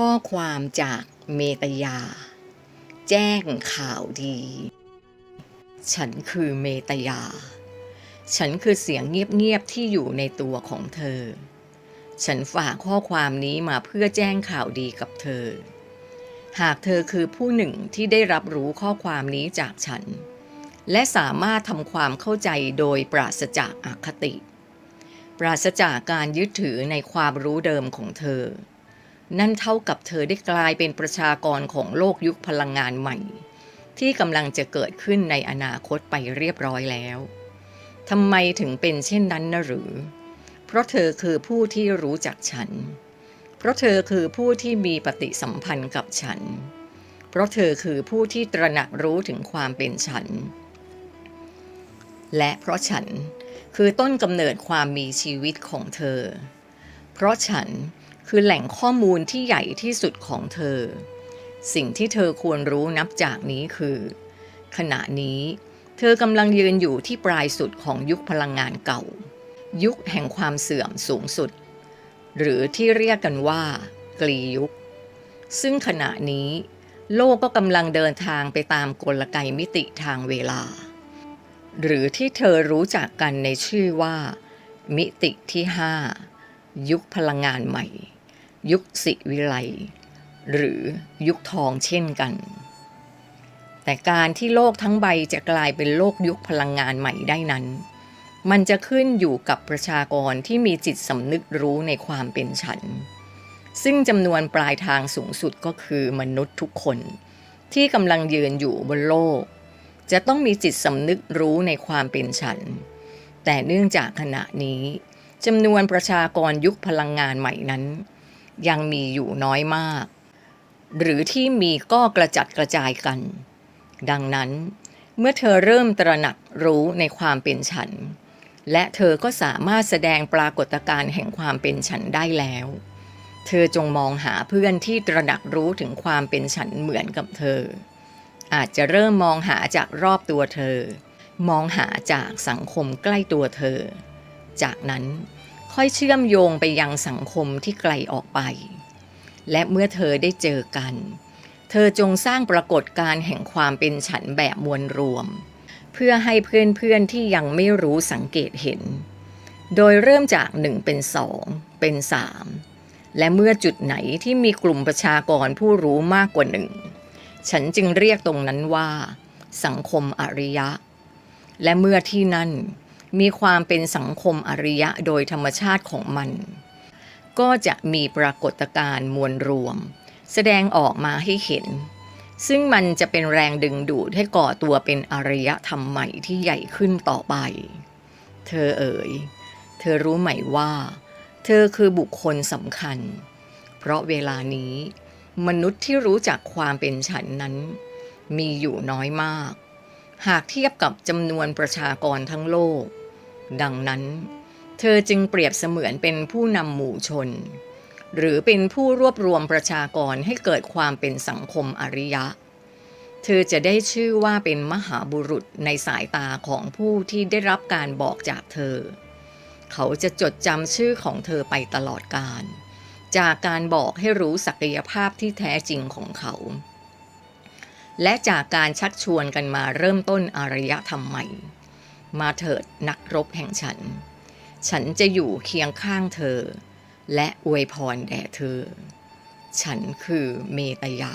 ข้อความจากเมตยา แจ้งข่าวดี ฉันคือเมตยา ฉันคือเสียงเงียบๆที่อยู่ในตัวของเธอ ฉันฝากข้อความนี้มาเพื่อแจ้งข่าวดีกับเธอ หากเธอคือผู้หนึ่งที่ได้รับรู้ข้อความนี้จากฉัน และสามารถทำความเข้าใจโดยปราศจากอคติ ปราศจากการยึดถือในความรู้เดิมของเธอ นั่นเท่ากับเธอได้กลายเป็นประชากรของโลกยุคพลังงานใหม่ ที่กำลังจะเกิดขึ้นในอนาคตไปเรียบร้อยแล้วทำไมถึงเป็นเช่นนั้นนะหรือ เพราะเธอคือผู้ที่รู้จักฉัน เพราะเธอคือผู้ที่มีปฏิสัมพันธ์กับฉัน เพราะเธอคือผู้ที่ตระหนักรู้ถึงความเป็นฉัน และเพราะฉันคือต้นกำเนิดความมีชีวิตของเธอ เพราะฉัน คือแหล่งข้อมูลที่ใหญ่ที่สุดของเธอ สิ่งที่เธอควรรู้นับจากนี้คือ ขณะนี้ เธอกำลังยืนอยู่ที่ปลายสุดของยุคพลังงานเก่า ยุคแห่งความเสื่อมสูงสุด หรือที่เรียกกันว่า กลียุค ซึ่งขณะนี้ โลกก็กำลังเดินทางไปตามกลไกมิติทางเวลา หรือที่เธอรู้จักกันในชื่อว่า มิติที่ห้ายุคพลังงานใหม่ ยุคสิวิไลหรือยุคทองเช่นกัน แต่การที่โลกทั้งใบจะกลายเป็นโลกยุคพลังงานใหม่ได้นั้น มันจะขึ้นอยู่กับประชากรที่มีจิตสำนึกรู้ในความเป็นฉัน ซึ่งจำนวนปลายทางสูงสุดก็คือมนุษย์ทุกคน ที่กำลังยืนอยู่บนโลก จะต้องมีจิตสำนึกรู้ในความเป็นฉัน แต่เนื่องจากขณะนี้จำนวนประชากรยุคพลังงานใหม่นั้น ยังมีอยู่น้อยมาก หรือที่มีก็กระจัดกระจายกัน ดังนั้น เมื่อเธอเริ่มตระหนักรู้ในความเป็นฉัน และเธอก็สามารถแสดงปรากฏการณ์แห่งความเป็นฉันได้แล้ว เธอจงมองหาเพื่อนที่ตระหนักรู้ถึงความเป็นฉันเหมือนกับเธอ อาจจะเริ่มมองหาจากรอบตัวเธอ มองหาจากสังคมใกล้ตัวเธอ จากนั้น ค่อยเชื่อมโยงไปยังสังคมที่ไกลออกไป และเมื่อเธอได้เจอกัน เธอจงสร้างปรากฏการแห่งความเป็นฉันแบบมวลรวม เพื่อให้เพื่อนๆที่ยังไม่รู้สังเกตเห็น โดยเริ่มจากหนึ่งเป็นสองเป็นสามและเมื่อจุดไหนที่มีกลุ่มประชากรผู้รู้มากกว่าหนึ่ง ฉันจึงเรียกตรงนั้นว่า สังคมอริยะ และเมื่อที่นั่น มีความเป็นสังคมอริยะโดยธรรมชาติของมัน ก็จะมีปรากฏการณ์มวลรวม แสดงออกมาให้เห็น ซึ่งมันจะเป็นแรงดึงดูดให้ก่อตัวเป็นอริยธรรมใหม่ที่ใหญ่ขึ้นต่อไป เธอเอ๋ย เธอรู้ไหมว่า เธอคือบุคคลสำคัญ เพราะเวลานี้ มนุษย์ที่รู้จักความเป็นฉันนั้น มีอยู่น้อยมากหากเทียบกับจำนวนประชากรทั้งโลก ดังนั้น เธอจึงเปรียบเสมือนเป็นผู้นำหมู่ชน หรือเป็นผู้รวบรวมประชากรให้เกิดความเป็นสังคมอริยะ เธอจะได้ชื่อว่าเป็นมหาบุรุษในสายตาของผู้ที่ได้รับการบอกจากเธอ เขาจะจดจำชื่อของเธอไปตลอดกาลจากการบอกให้รู้ศักยภาพที่แท้จริงของเขา และจากการชักชวนกันมาเริ่มต้นอารยธรรมใหม่ มาเถิดนักรบแห่งฉัน ฉันจะอยู่เคียงข้างเธอ และอวยพรแด่เธอ ฉันคือเมตยา